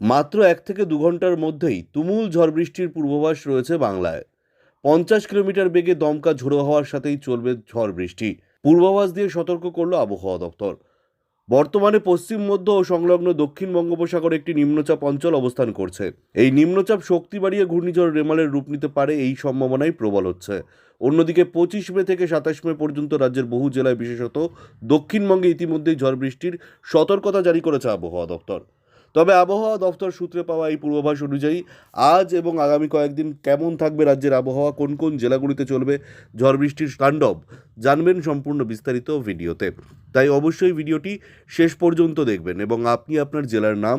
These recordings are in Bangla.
মাত্র এক থেকে দু ঘণ্টার মধ্যেই তুমুল ঝড় বৃষ্টির পূর্বাভাস রয়েছে বাংলায়। পঞ্চাশ কিলোমিটার বেগে দমকা ঝোড়ো হওয়ার সাথেই চলবে ঝড় বৃষ্টি। পূর্বাভাস দিয়ে সতর্ক করল আবহাওয়া দপ্তর। বর্তমানে পশ্চিম, মধ্য ও সংলগ্ন দক্ষিণ বঙ্গোপসাগরে একটি নিম্নচাপ অঞ্চল অবস্থান করছে। এই নিম্নচাপ শক্তি বাড়িয়ে ঘূর্ণিঝড় রেমালের রূপ নিতে পারে এই সম্ভাবনাই প্রবল হচ্ছে। অন্যদিকে পঁচিশ মে থেকে সাতাশ মে পর্যন্ত রাজ্যের বহু জেলায় বিশেষত দক্ষিণবঙ্গে ইতিমধ্যেই ঝড় বৃষ্টির সতর্কতা জারি করেছে আবহাওয়া দপ্তর। তবে আবহাওয়া দফতর সূত্রে পাওয়া এই পূর্বাভাস অনুযায়ী আজ এবং আগামী কয়েকদিন কেমন থাকবে রাজ্যের আবহাওয়া, কোন কোন জেলাগুলিতে চলবে ঝড় বৃষ্টির তাণ্ডব, জানবেন সম্পূর্ণ বিস্তারিত ভিডিওতে। তাই অবশ্যই ভিডিওটি শেষ পর্যন্ত দেখবেন এবং আপনি আপনার জেলার নাম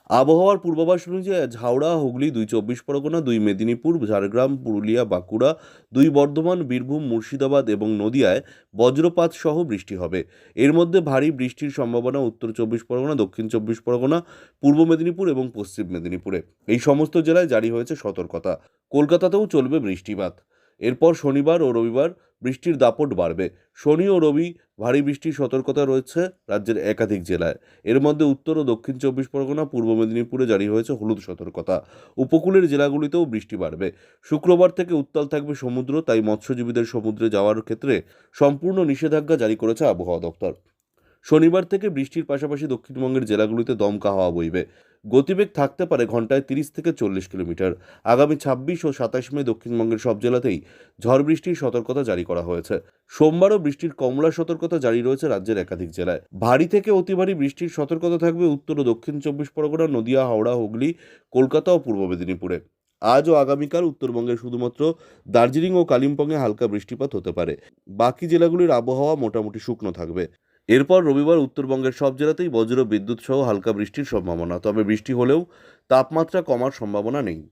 আবহাওয়ার পূর্বাভাস অনুযায়ী হাওড়া হুগলি দুই চব্বিশ পরগনা, দুই মেদিনীপুর, ঝাড়গ্রাম, পুরুলিয়া, বাঁকুড়া, দুই বর্ধমান, বীরভূম, মুর্শিদাবাদ এবং নদিয়ায় বজ্রপাত সহ বৃষ্টি হবে। এর মধ্যে ভারী বৃষ্টির সম্ভাবনা উত্তর চব্বিশ পরগনা, দক্ষিণ চব্বিশ পরগনা, পূর্ব মেদিনীপুর এবং পশ্চিম মেদিনীপুরে। এই সমস্ত জেলায় জারি হয়েছে সতর্কতা। কলকাতাতেও চলবে বৃষ্টিপাত। এরপর শনিবার ও রবিবার বৃষ্টির দাপট বাড়বে। শনি ও রবি ভারী বৃষ্টির সতর্কতা রয়েছে রাজ্যের একাধিক জেলায়। এর মধ্যে উত্তর ও দক্ষিণ চব্বিশ পরগনা, পূর্ব মেদিনীপুরে জারি হয়েছে হলুদ সতর্কতা। উপকূলের জেলাগুলিতেও বৃষ্টি বাড়বে। শুক্রবার থেকে উত্তাল থাকবে সমুদ্র, তাই মৎস্যজীবীদের সমুদ্রে যাওয়ার ক্ষেত্রে সম্পূর্ণ নিষেধাজ্ঞা জারি করেছে আবহাওয়া দপ্তর। শনিবার থেকে বৃষ্টির পাশাপাশি দক্ষিণবঙ্গের জেলাগুলিতে দমকা হাওয়া বইবে। গতিবেগ থাকতে পারে ঘন্টায় তিরিশ থেকে চল্লিশ কিলোমিটার। আগামী ছাব্বিশ ও সাতাশ মে দক্ষিণবঙ্গের সব জেলাতেই ঝড় বৃষ্টির সতর্কতা জারি করা হয়েছে। সোমবারও বৃষ্টির কমলা সতর্কতা জারি রয়েছে রাজ্যের একাধিক জেলায়। ভারী থেকে অতি ভারী বৃষ্টির সতর্কতা থাকবে উত্তর ও দক্ষিণ চব্বিশ পরগনা, নদিয়া, হাওড়া, হুগলি, কলকাতা ও পূর্ব মেদিনীপুরে। আজ ও আগামীকাল উত্তরবঙ্গে শুধুমাত্র দার্জিলিং ও কালিম্পংয়ে হালকা বৃষ্টিপাত হতে পারে। বাকি জেলাগুলির আবহাওয়া মোটামুটি শুকনো থাকবে। এরপর রবিবার উত্তরবঙ্গের সব জেলাতেই বজ্র, বিদ্যুৎ সহ হালকা বৃষ্টির সম্ভাবনা। তবে বৃষ্টি হলেও তাপমাত্রা কমার সম্ভাবনা নেই।